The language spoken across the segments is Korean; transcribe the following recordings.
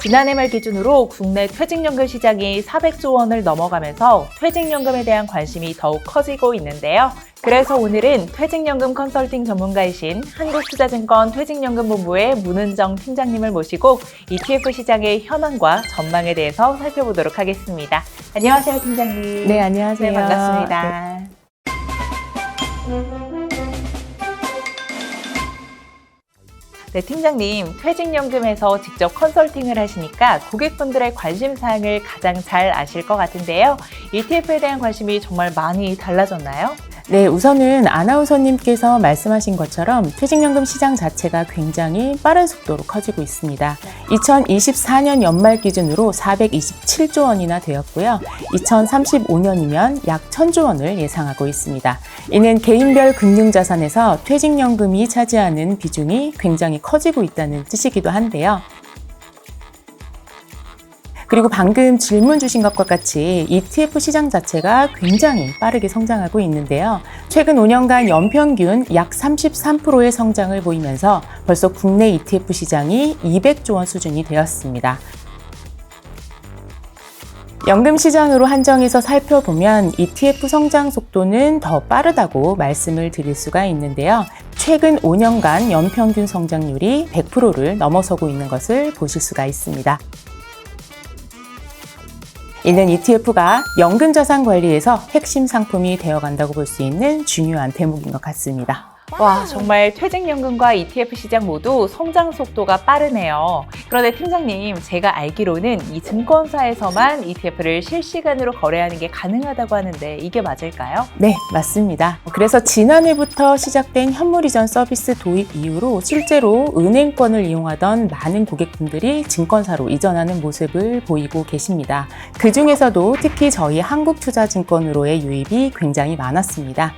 지난해 말 기준으로 국내 퇴직연금 시장이 400조 원을 넘어가면서 퇴직연금에 대한 관심이 더욱 커지고 있는데요. 그래서 오늘은 퇴직연금 컨설팅 전문가이신 한국투자증권 퇴직연금본부의 문은정 팀장님을 모시고 ETF 시장의 현황과 전망에 대해서 살펴보도록 하겠습니다. 안녕하세요, 팀장님. 네, 안녕하세요. 네, 반갑습니다. 네, 팀장님, 퇴직연금에서 직접 컨설팅을 하시니까 고객분들의 관심사항을 가장 잘 아실 것 같은데요. ETF에 대한 관심이 정말 많이 달라졌나요? 네, 우선은 아나운서님께서 말씀하신 것처럼 퇴직연금 시장 자체가 굉장히 빠른 속도로 커지고 있습니다. 2024년 연말 기준으로 427조 원이나 되었고요. 2035년이면 약 1000조 원을 예상하고 있습니다. 이는 개인별 금융자산에서 퇴직연금이 차지하는 비중이 굉장히 커지고 있다는 뜻이기도 한데요. 그리고 방금 질문 주신 것과 같이 ETF 시장 자체가 굉장히 빠르게 성장하고 있는데요. 최근 5년간 연평균 약 33%의 성장을 보이면서 벌써 국내 ETF 시장이 200조 원 수준이 되었습니다. 연금 시장으로 한정해서 살펴보면 ETF 성장 속도는 더 빠르다고 말씀을 드릴 수가 있는데요. 최근 5년간 연평균 성장률이 100%를 넘어서고 있는 것을 보실 수가 있습니다. 이는 ETF가 연금 자산 관리에서 핵심 상품이 되어간다고 볼 수 있는 중요한 대목인 것 같습니다. 와, 정말 퇴직연금과 ETF 시장 모두 성장 속도가 빠르네요. 그런데 팀장님, 제가 알기로는 이 증권사에서만 ETF를 실시간으로 거래하는 게 가능하다고 하는데 이게 맞을까요? 네, 맞습니다. 그래서 지난해부터 시작된 현물 이전 서비스 도입 이후로 실제로 은행권을 이용하던 많은 고객분들이 증권사로 이전하는 모습을 보이고 계십니다. 그 중에서도 특히 저희 한국투자증권으로의 유입이 굉장히 많았습니다.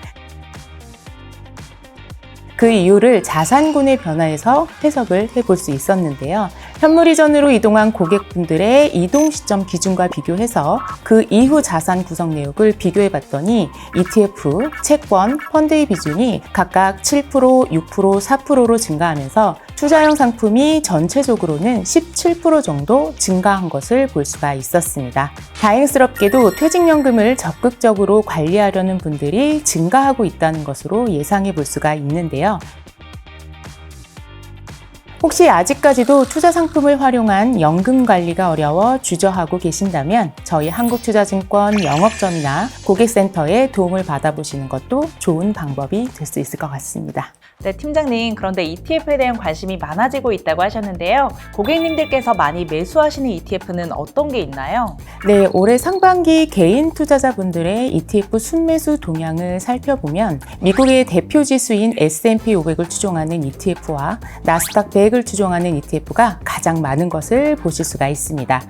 그 이유를 자산군의 변화에서 해석을 해볼 수 있었는데요. 현물 이전으로 이동한 고객분들의 이동 시점 기준과 비교해서 그 이후 자산 구성 내역을 비교해 봤더니 ETF, 채권, 펀드의 비중이 각각 7%, 6%, 4%로 증가하면서 투자형 상품이 전체적으로는 17% 정도 증가한 것을 볼 수가 있었습니다. 다행스럽게도 퇴직연금을 적극적으로 관리하려는 분들이 증가하고 있다는 것으로 예상해 볼 수가 있는데요. 혹시 아직까지도 투자 상품을 활용한 연금 관리가 어려워 주저하고 계신다면 저희 한국투자증권 영업점이나 고객센터에 도움을 받아보시는 것도 좋은 방법이 될 수 있을 것 같습니다. 네, 팀장님, 그런데 ETF에 대한 관심이 많아지고 있다고 하셨는데요. 고객님들께서 많이 매수하시는 ETF는 어떤 게 있나요? 네, 올해 상반기 개인 투자자분들의 ETF 순매수 동향을 살펴보면 미국의 대표 지수인 S&P 500을 추종하는 ETF와 나스닥 100을 추종하는 ETF가 가장 많은 것을 보실 수가 있습니다.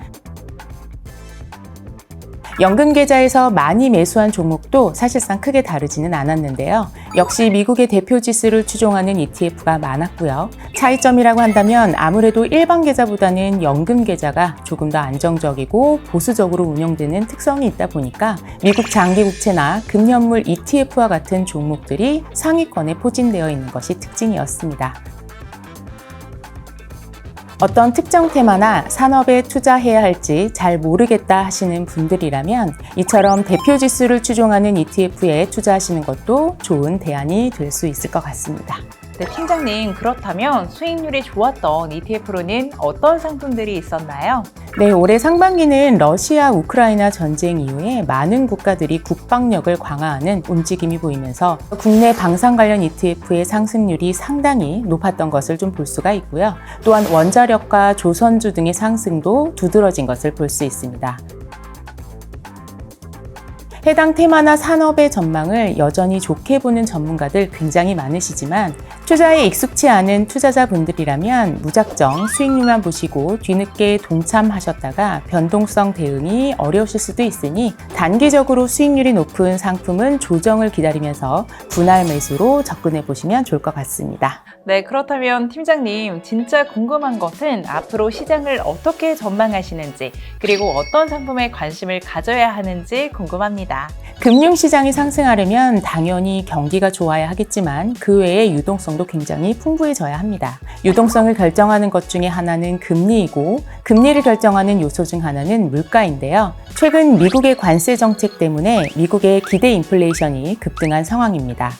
연금 계좌에서 많이 매수한 종목도 사실상 크게 다르지는 않았는데요. 역시 미국의 대표 지수를 추종하는 ETF가 많았고요. 차이점이라고 한다면 아무래도 일반 계좌보다는 연금 계좌가 조금 더 안정적이고 보수적으로 운영되는 특성이 있다 보니까 미국 장기 국채나 금연물 ETF와 같은 종목들이 상위권에 포진되어 있는 것이 특징이었습니다. 어떤 특정 테마나 산업에 투자해야 할지 잘 모르겠다 하시는 분들이라면 이처럼 대표 지수를 추종하는 ETF에 투자하시는 것도 좋은 대안이 될 수 있을 것 같습니다. 네, 팀장님, 그렇다면 수익률이 좋았던 ETF로는 어떤 상품들이 있었나요? 네, 올해 상반기는 러시아 우크라이나 전쟁 이후에 많은 국가들이 국방력을 강화하는 움직임이 보이면서 국내 방산 관련 ETF의 상승률이 상당히 높았던 것을 좀 볼 수가 있고요. 또한 원자력과 조선주 등의 상승도 두드러진 것을 볼 수 있습니다. 해당 테마나 산업의 전망을 여전히 좋게 보는 전문가들 굉장히 많으시지만 투자에 익숙치 않은 투자자분들이라면 무작정 수익률만 보시고 뒤늦게 동참하셨다가 변동성 대응이 어려우실 수도 있으니 단기적으로 수익률이 높은 상품은 조정을 기다리면서 분할 매수로 접근해 보시면 좋을 것 같습니다. 네, 그렇다면 팀장님, 진짜 궁금한 것은 앞으로 시장을 어떻게 전망하시는지, 그리고 어떤 상품에 관심을 가져야 하는지 궁금합니다. 금융시장이 상승하려면 당연히 경기가 좋아야 하겠지만 그 외에 유동성도 자산도 굉장히 풍부해져야 합니다. 유동성을 결정하는 것 중에 하나는 금리이고 금리를 결정하는 요소 중 하나는 물가인데요. 최근 미국의 관세 정책 때문에 미국의 기대 인플레이션이 급등한 상황입니다.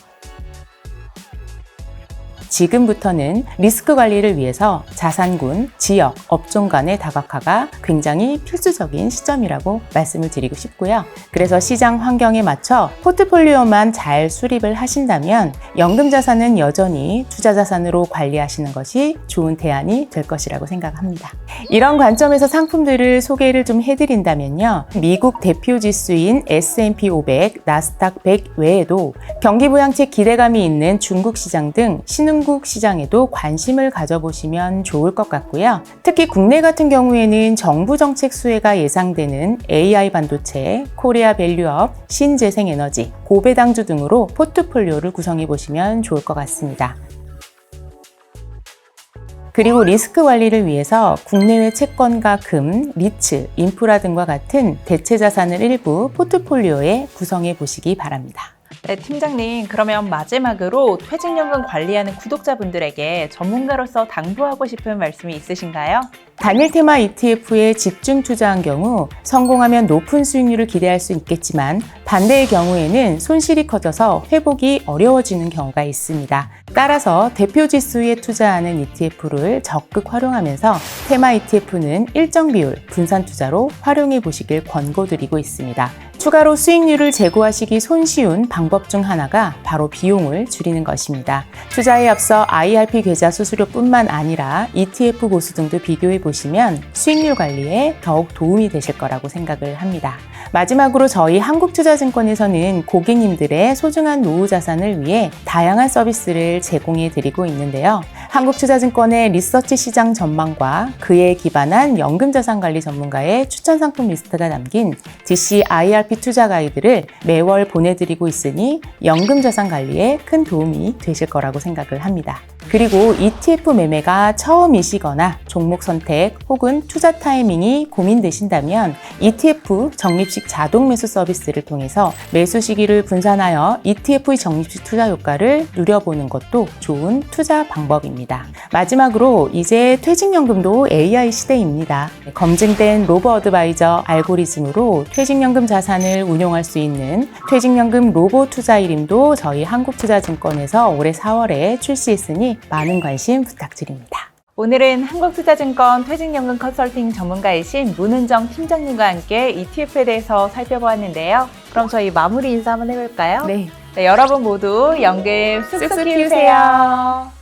지금부터는 리스크 관리를 위해서 자산군, 지역, 업종 간의 다각화가 굉장히 필수적인 시점이라고 말씀을 드리고 싶고요. 그래서 시장 환경에 맞춰 포트폴리오만 잘 수립을 하신다면 연금 자산은 여전히 투자 자산으로 관리하시는 것이 좋은 대안이 될 것이라고 생각합니다. 이런 관점에서 상품들을 소개를 좀 해드린다면요. 미국 대표 지수인 S&P 500, 나스닥 100 외에도 경기 부양책 기대감이 있는 중국 시장 등 신흥 국 시장에도 관심을 가져보시면 좋을 것 같고요. 특히 국내 같은 경우에는 정부 정책 수혜가 예상되는 AI 반도체, 코리아 밸류업, 신재생에너지, 고배당주 등으로 포트폴리오를 구성해 보시면 좋을 것 같습니다. 그리고 리스크 관리를 위해서 국내외 채권과 금, 리츠, 인프라 등과 같은 대체 자산을 일부 포트폴리오에 구성해 보시기 바랍니다. 네, 팀장님. 그러면 마지막으로 퇴직연금 관리하는 구독자분들에게 전문가로서 당부하고 싶은 말씀이 있으신가요? 단일 테마 ETF에 집중 투자한 경우 성공하면 높은 수익률을 기대할 수 있겠지만 반대의 경우에는 손실이 커져서 회복이 어려워지는 경우가 있습니다. 따라서 대표 지수에 투자하는 ETF를 적극 활용하면서 테마 ETF는 일정 비율 분산 투자로 활용해 보시길 권고드리고 있습니다. 추가로 수익률을 제고하시기 손쉬운 방법 중 하나가 바로 비용을 줄이는 것입니다. 투자에 앞서 IRP 계좌 수수료뿐만 아니라 ETF 보수 등도 비교해 보시면 수익률 관리에 더욱 도움이 되실 거라고 생각을 합니다. 마지막으로 저희 한국투자증권에서는 고객님들의 소중한 노후 자산을 위해 다양한 서비스를 제공해 드리고 있는데요. 한국투자증권의 리서치 시장 전망과 그에 기반한 연금자산관리 전문가의 추천 상품 리스트가 담긴 DC IRP 투자 가이드를 매월 보내드리고 있으니 연금자산 관리에 큰 도움이 되실 거라고 생각을 합니다. 그리고 ETF 매매가 처음이시거나 종목 선택 혹은 투자 타이밍이 고민되신다면 ETF 적립식 자동 매수 서비스를 통해서 매수 시기를 분산하여 ETF의 적립식 투자 효과를 누려보는 것도 좋은 투자 방법입니다. 마지막으로 이제 퇴직연금도 AI 시대입니다. 검증된 로보 어드바이저 알고리즘으로 퇴직연금 자산을 운용할 수 있는 퇴직연금 로보 투자 이름도 저희 한국투자증권에서 올해 4월에 출시했으니 많은 관심 부탁드립니다. 오늘은 한국투자증권 퇴직연금 컨설팅 전문가이신 문은정 팀장님과 함께 ETF에 대해서 살펴보았는데요. 그럼 저희 마무리 인사 한번 해볼까요? 네. 네, 여러분 모두 연금 쑥쑥 쑥쑥 키우세요.